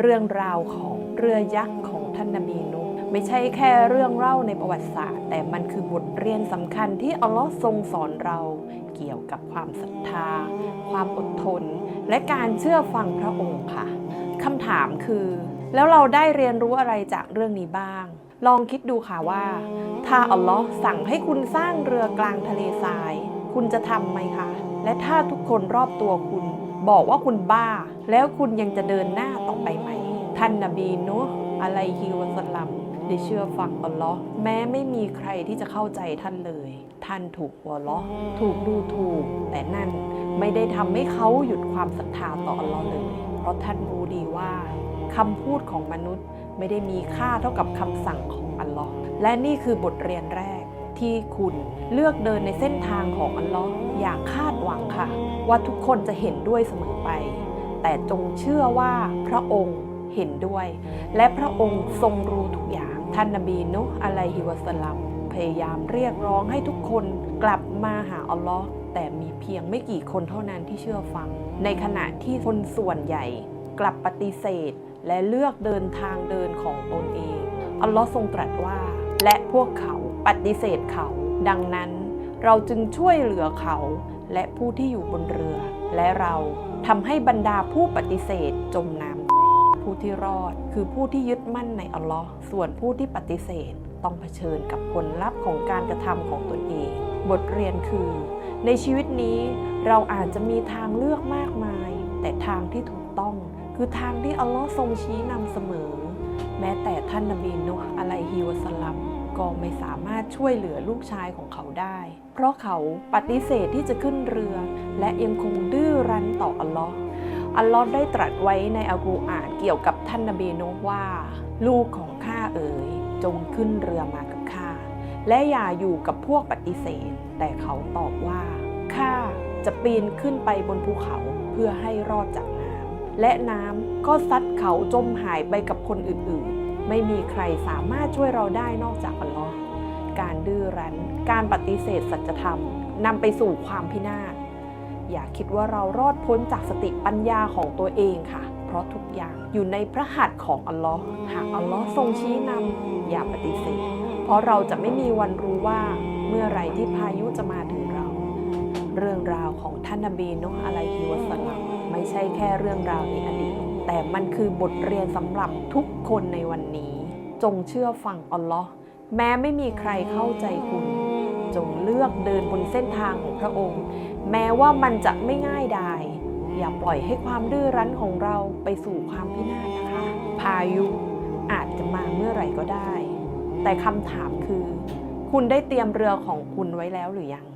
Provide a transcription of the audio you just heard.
เรื่องราวของเรือยักษ์ของท่านนบีนุไม่ใช่แค่เรื่องเล่าในประวัติศาสตร์ แต่มันคือบทเรียนสำคัญที่อัลลอฮ์ทรงสอนเรา เกี่ยวกับความศรัทธา ความอดทน และการเชื่อฟังพระองค์ค่ะคำถามคือ แล้วเราได้เรียนรู้อะไรจากเรื่องนี้บ้าง ลองคิดดูค่ะว่า ถ้าอัลลอฮ์สั่งให้คุณสร้างเรือกลางทะเลทราย คุณจะทำไหมคะ และถ้าทุกคนรอบตัวคุณ บอกว่าคุณบ้า แล้วคุณยังจะเดินหน้าต่อไปไหม ท่านนบีนุอะลัยฮิวสัลลัมได้เชื่อฟังอัลลอฮ์แม้ไม่มีใครที่จะเข้าใจท่านเลย ท่านถูกหัวเราะห์ถูกดูถูก แต่นั่นไม่ได้ทำให้เขาหยุดความศรัทธาต่ออัลลอฮ์เลย เพราะท่านรู้ดีว่าคำพูดของมนุษย์ไม่ได้มีค่าเท่ากับคำสั่งของอัลลอฮ์และนี่คือบทเรียนแรกที่คุณเลือกเดินในเส้นทางของอัลลอฮ์อย่าคาด วังค่ะ ว่าทุกคนจะเห็นด้วยเสมอไป แต่จงเชื่อว่าพระองค์เห็นด้วย และพระองค์ทรงรู้ทุกอย่างท่านนบีนุอะลัยฮิวะสลัมพยายามเรียกร้องให้ทุกคนกลับมาหาอัลลอฮ์แต่มีเพียงไม่กี่คนเท่านั้นที่เชื่อฟัง ในขณะที่คนส่วนใหญ่กลับปฏิเสธ และเลือกเดินทางเดินของตนเอง อัลลอฮ์ทรงตรัสว่า และพวกเขาปฏิเสธเขา ดังนั้น เราจึงช่วยเหลือเขา และผู้ที่อยู่บนเรือ และเราทำให้บรรดาผู้ปฏิเสธจมน้ำผู้ที่รอดคือผู้ที่ยึดมั่นในอัลลอฮ์ส่วนผู้ที่ปฏิเสธต้องเผชิญกับผลลัพธ์ของการกระทำของตนเอง บทเรียนคือ ในชีวิตนี้เราอาจจะมีทางเลือกมากมาย แต่ทางที่ถูกต้อง คือทางที่อัลลอฮ์ทรงชี้นำเสมอ แม้แต่ท่านนบีนุห์อะลัยฮิวะสลัม ก็ไม่สามารถช่วยเหลือลูกชายของเขาได้ เพราะเขาปฏิเสธที่จะขึ้นเรือ และยังคงดื้อรั้นต่ออัลลอฮ์อัลลอฮ์ได้ตรัสไว้ในอัลกุรอานเกี่ยวกับท่านนบีนุห์ว่า ลูกของข้าเอ๋ยจงขึ้นเรือมากับข้าและอย่าอยู่กับพวกปฏิเสธ แต่เขาตอบว่าข้าจะปีนขึ้นไปบนภูเขาเพื่อให้รอดจากน้ำและน้ำก็ซัดเขาจมหายไปกับคนอื่นๆ ไม่มีใครสามารถช่วยเราได้นอกจากอัลลอฮ์การดื้อรั้น การปฏิเสธสัจธรรมนำไปสู่ความพินาศ อย่าคิดว่าเรารอดพ้นจากสติปัญญาของตัวเองค่ะ เพราะทุกอย่างอยู่ในพระหัตถ์ของอัลลอฮ์หากอัลลอฮ์ทรงชี้นำอย่าปฏิเสธ เพราะเราจะไม่มีวันรู้ว่าเมื่อไรที่พายุจะมาถึงเรา เรื่องราวของท่านนบีนุห์อะลัยฮิวะสลัมไม่ใช่แค่เรื่องราวในอดีต แต่มันคือบทเรียนสำหรับทุกคนในวันนี้ จงเชื่อฟังอัลลอฮ์แม้ไม่มีใครเข้าใจคุณ จงเลือกเดินบนเส้นทางของพระองค์ แม้ว่ามันจะไม่ง่ายดายอย่าปล่อยให้ความดื้อรั้นของเราไปสู่ความพินาศนะคะ พายุอาจจะมาเมื่อไหร่ก็ได้ แต่คำถามคือ คุณได้เตรียมเรือของคุณไว้แล้วหรือยัง